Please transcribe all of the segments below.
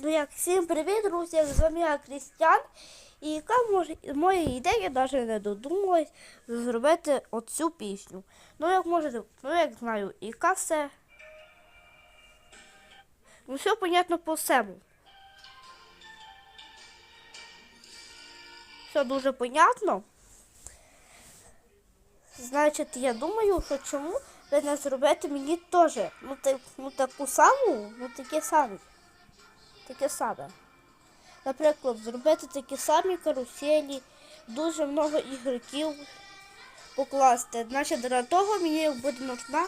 Ну як всім привіт, друзі! З вами я Крістіан. І яка може моя ідея навіть не додумалась зробити оцю пісню. Ну як можете, ну як знаю, яка все. Ну все понятно по всему. Все дуже понятно. Значить, я думаю, що чому ви не зробити мені теж ну, та- ну таку саму, ну таке саме. Таке саме. Наприклад, зробити такі самі каруселі, дуже много ігроків покласти. Значить, для того мені буде нужна.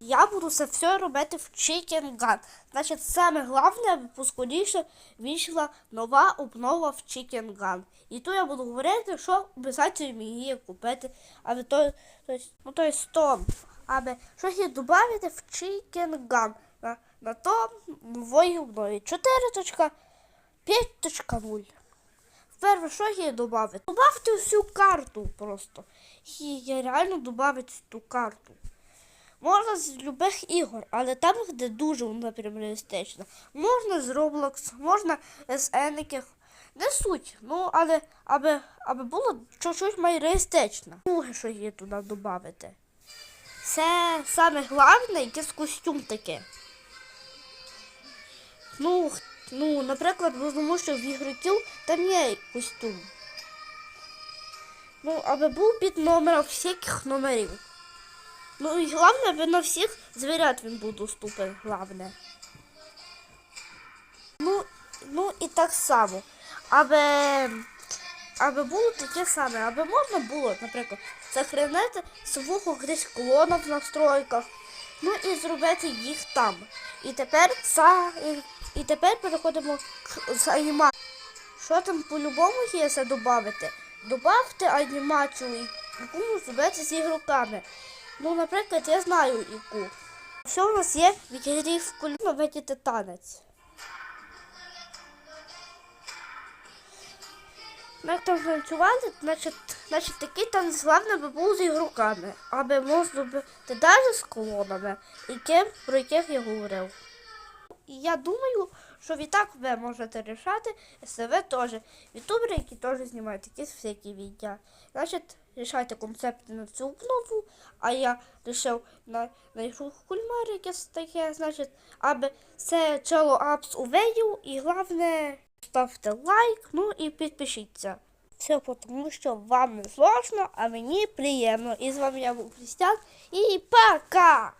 Я буду це все робити в Chicken Gun. Значить, саме головне, аби поскоріше вийшла нова обнова в Chicken Gun. І тут я буду говорити, що обов'язково мені купити, аби то, то, ну, то есть аби щось додати в Chicken Gun на, то обнові. 4.5.0. Перше, що є додати? Добавте всю карту просто. І я реально додати ту карту. Можна з любих ігор, але там, де дуже наприклад, реалістично. Можна з Roblox, можна з Еніків. Не суть. Ну, але аби, аби було чуть-чуть май реалістично. Друге, що є туди додати. Це саме головне, якийсь костюм таке. Ну, ну, наприклад, бо тому що в ігроків там є костюм. Ну, аби був під номером всяких номерів. Ну і головне, аби на всіх звірят він був доступен, головне. Ну, ну і так само. Аби, аби було таке саме, аби можна було, наприклад, сохранити свого десь клона в настройках, ну і зробити їх там. І тепер за, і, тепер переходимо з анімацією. Що там по-любому є це додати? Добавте анімацію, яку зробити з ігроками. Ну, наприклад, я знаю яку. Що у нас є в ігрі в кульмі видіти танець. Ну, Як там танцювати, значить, значить такий танець головне би був з ігроками, аби можна бути навіть з колонами, яким, про яких я говорив. І я думаю, що відтак ви можете рішати, ви теж ютубери, які теж знімають якісь всякі відео. Значить, рішайте концепти на цю обнову, а я рішив на знайшов кульмар якесь таке, значить, аби це чело апс увидів, і головне ставте лайк, ну і підпишіться. Все тому, що вам не сложно, а мені приємно. І з вами я був Крістян. І пока!